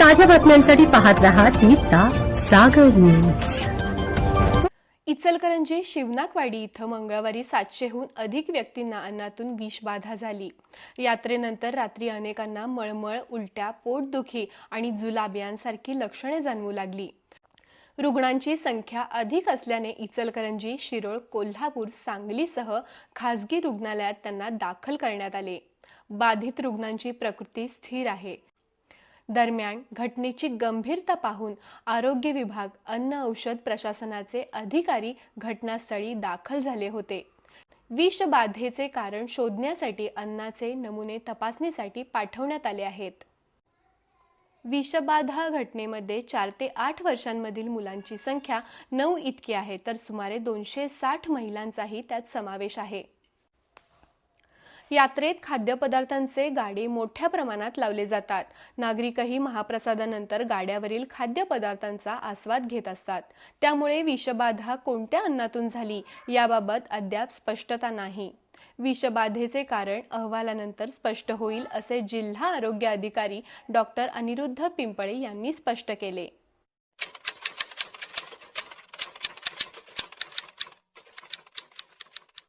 ताज्या बातम्यांसाठी पाहत रहा तिचा सागर न्यूज इचलकरंजी शिवनाकवाडी इथं मंगळवारी सातशेहून अधिक व्यक्तींना अन्नातून विषबाधा झाली. यात्रेनंतर रात्री अनेकांना मळमळ उलट्या पोटदुखी आणि जुलाब यांसारखी लक्षणे जाणवू लागली. रुग्णांची संख्या अधिक असल्याने इचलकरंजी शिरोळ कोल्हापूर सांगलीसह खासगी रुग्णालयात त्यांना दाखल करण्यात आले. बाधित रुग्णांची प्रकृती स्थिर आहे. दरम्यान घटनेची गंभीरता पाहून आरोग्य विभाग अन्न औषध प्रशासनाचे अधिकारी घटनास्थळी दाखल झाले होते. विषबाधेचे कारण शोधण्यासाठी अन्नाचे नमुने तपासणीसाठी पाठवण्यात आले आहेत. विषबाधा घटनेमध्ये चार ते आठ वर्षांमधील मुलांची संख्या नऊ इतकी आहे तर सुमारे दोनशे साठ महिलांचाही त्यात समावेश आहे. यात्रेत खाद्यपदार्थांचे गाडे मोठ्या प्रमाणात लावले जातात. नागरिकही महाप्रसादानंतर गाड्यावरील खाद्यपदार्थांचा आस्वाद घेत असतात. त्यामुळे विषबाधा कोणत्या अन्नातून झाली याबाबत अद्याप स्पष्टता नाही. विषबाधेचे कारण अहवालानंतर स्पष्ट होईल असे जिल्हा आरोग्य अधिकारी डॉक्टर अनिरुद्ध पिंपळे यांनी स्पष्ट केले.